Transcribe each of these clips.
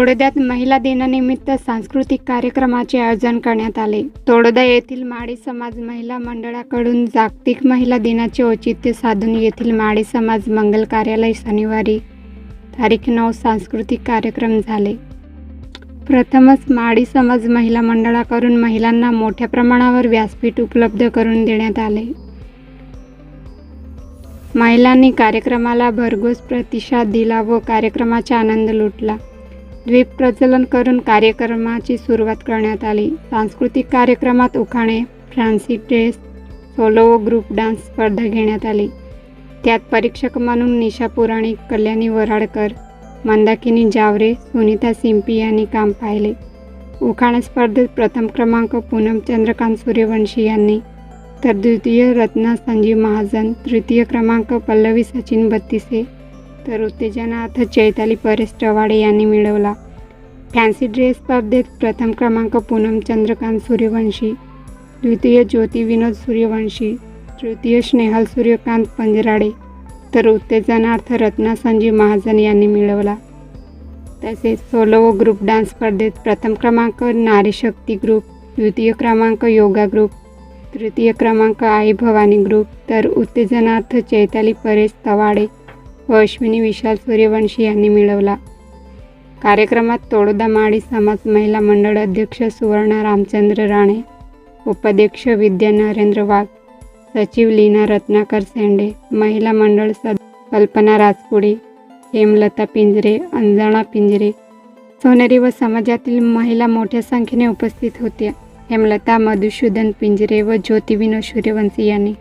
तोडोद्यात महिला दिनानिमित्त सांस्कृतिक कार्यक्रमाचे आयोजन करण्यात आले. तोडोदा येथील माळी समाज महिला मंडळाकडून जागतिक महिला दिनाचे औचित्य साधून येथील माळी समाज मंगल कार्यालय शनिवारी तारीख नऊ सांस्कृतिक कार्यक्रम झाले. प्रथमच माळी समाज महिला मंडळाकडून महिलांना मोठ्या प्रमाणावर व्यासपीठ उपलब्ध करून देण्यात आले. महिलांनी कार्यक्रमाला भरघोस प्रतिसाद दिला व कार्यक्रमाचा आनंद लुटला. द्वीप प्रज्वलन करून कार्यक्रमाची सुरुवात करण्यात आली. सांस्कृतिक कार्यक्रमात उखाणे फ्रान्सी ड्रेस सोलो व ग्रुप डान्स स्पर्धा घेण्यात आली. त्यात परीक्षक म्हणून निशा पुराणिक कल्याणी वराडकर मंदाकिनी जावरे सुनीता सिंपी यांनी काम पाहिले. उखाण स्पर्धेत प्रथम क्रमांक पूनम चंद्रकांत सूर्यवंशी यांनी तर द्वितीय रत्ना संजीव महाजन तृतीय क्रमांक पल्लवी सचिन बत्तीसे तर उत्तेजनार्थ चैताली परेश टवाडे यांनी मिळवला. फॅन्सी ड्रेस स्पर्धेत प्रथम क्रमांक पूनम चंद्रकांत सूर्यवंशी द्वितीय ज्योती विनोद सूर्यवंशी तृतीय स्नेहल सूर्यकांत पंजराडे तर उत्तेजनार्थ रत्ना संजीव महाजन यांनी मिळवला. तसेच सोलो व ग्रुप डान्स स्पर्धेत प्रथम क्रमांक नारी शक्ती ग्रुप द्वितीय क्रमांक योगा ग्रुप तृतीय क्रमांक आई भवानी ग्रुप तर उत्तेजनार्थ चैताली परेश तवाडे व अश्विनी विशाल सूर्यवंशी यांनी मिळवला. कार्यक्रमात तोडदा माळी समाज महिला मंडळ अध्यक्ष सुवर्णा रामचंद्र राणे उपाध्यक्ष विद्या नरेंद्र वाघ सचिव लीना रत्नाकर सेंडे महिला मंडळ सद कल्पना राजपुडे हेमलता पिंजरे अंजना पिंजरे सोनेरी व समाजातील महिला मोठ्या संख्येने उपस्थित होत्या. हेमलता मधुसूदन पिंजरे व ज्योतिविनो सूर्यवंशी यांनी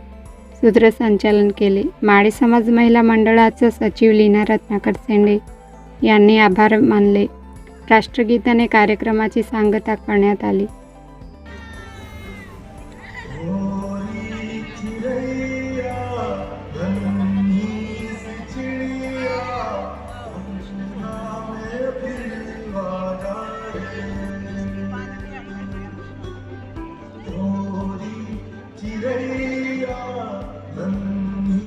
सूत्रसंचालन केले. माळी समाज महिला मंडळाचं सचिव लीना रत्नाकर सेंडे यांनी आभार मानले. राष्ट्रगीताने कार्यक्रमाची सांगता करण्यात आली. Ready?